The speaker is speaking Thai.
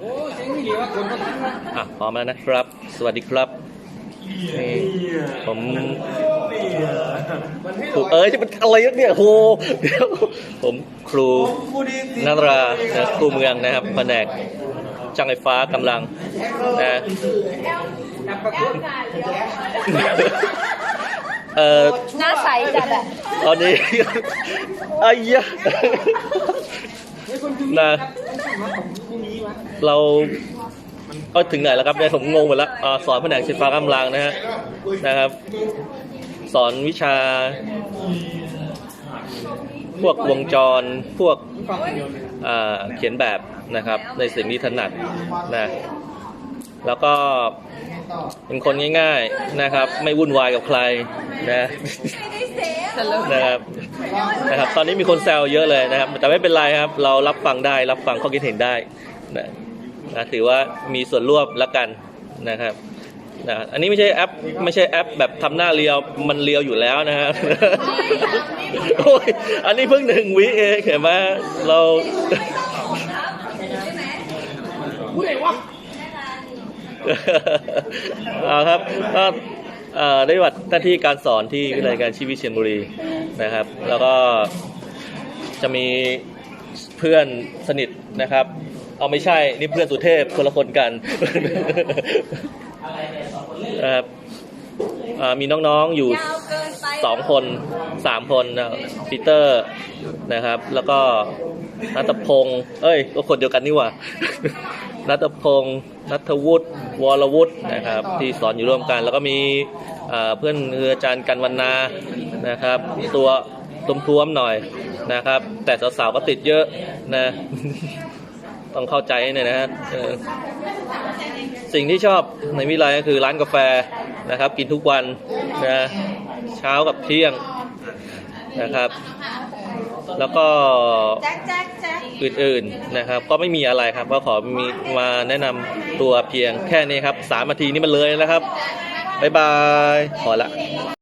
โอ้ยเจ๊งไม่เหลียวคนก็ทันนะอะพร้อมแล้วนะครับ สวัสดีครับนี่ผมครูเอ้ยจะเป็นอะไรเนี่ยโหเดี๋ยวผมครูนัทรานะครูเมืองนะครับแผนกช่างไฟฟ้ากำลังนะเอ่อหน้าใสจัดอะตอนนี้ไอ้ยะนะ เราก็ถึงไหนแล้วครับเนี่ยผมงงหมดแล้วอ่าสอนแผนกไฟฟ้ากำลังนะฮะนะครับ สอนวิชา พวกวงจรพวกเขียนแบบนะครับ ในสิ่งที่ถนัดนะแล้วก็ เป็นคนง่าย ๆนะครับ ไม่วุ่นวายกับใครนะนะครับนะครับ ตอนนี้มีคนแซวเยอะเลยนะครับ แต่ไม่เป็นไรครับ เรารับฟังได้รับฟังข้อคิดเห็นได้นะนะถือว่ามีส่วนร่วมแล้วกันนะครับนะอันนี้ไม่ใช่แอปไม่ใช่แอปแบบทำหน้าเรียวมันเรียวอยู่แล้วนะครับโอ้ยอันนี้เพิ่งหนึ่งวิเองเห็นไหมเราผู้ใดวะ เอาครับก็ได้บัตรหน้าที่การสอนที่วิทยาลัยการชีวิตเชียงบุรีนะครับ แล้วก็จะมีเพื่อนสนิทนะครับ เอาไม่ใช่นี่เพื่อนสุเทพคนละคนกันนะครับมีน้องๆอยู่สองคนสามคนนะปีเตอร์นะครับ แล้วก็นัทพงศ์เอ้ยก็คนเดียวกันนี่หว่า นัทพงศ์นัทวุฒิวรวุฒินะครับ ที่สอนอยู่ร่วมกัน แล้วก็มีเพื่อนคืออาจารย์กันวันนานะครับ ตัวท้วมๆหน่อยนะครับ แต่สาวๆก็ติดเยอะนะ ต้องเข้าใจหน่อยนะฮะสิ่งที่ชอบในวิไลก็คือร้านกาแฟนะครับ กินทุกวันนะเช้ากับเที่ยงนะครับ แล้วก็แจ็คแจ็คแจ็คอื่นๆนะครับ ก็ไม่มีอะไรครับก็ขอมีมาแนะนำตัวเพียงแค่นี้ครับสามนาทีนี้มันเลยแล้วครับบ๊ายบายพอละ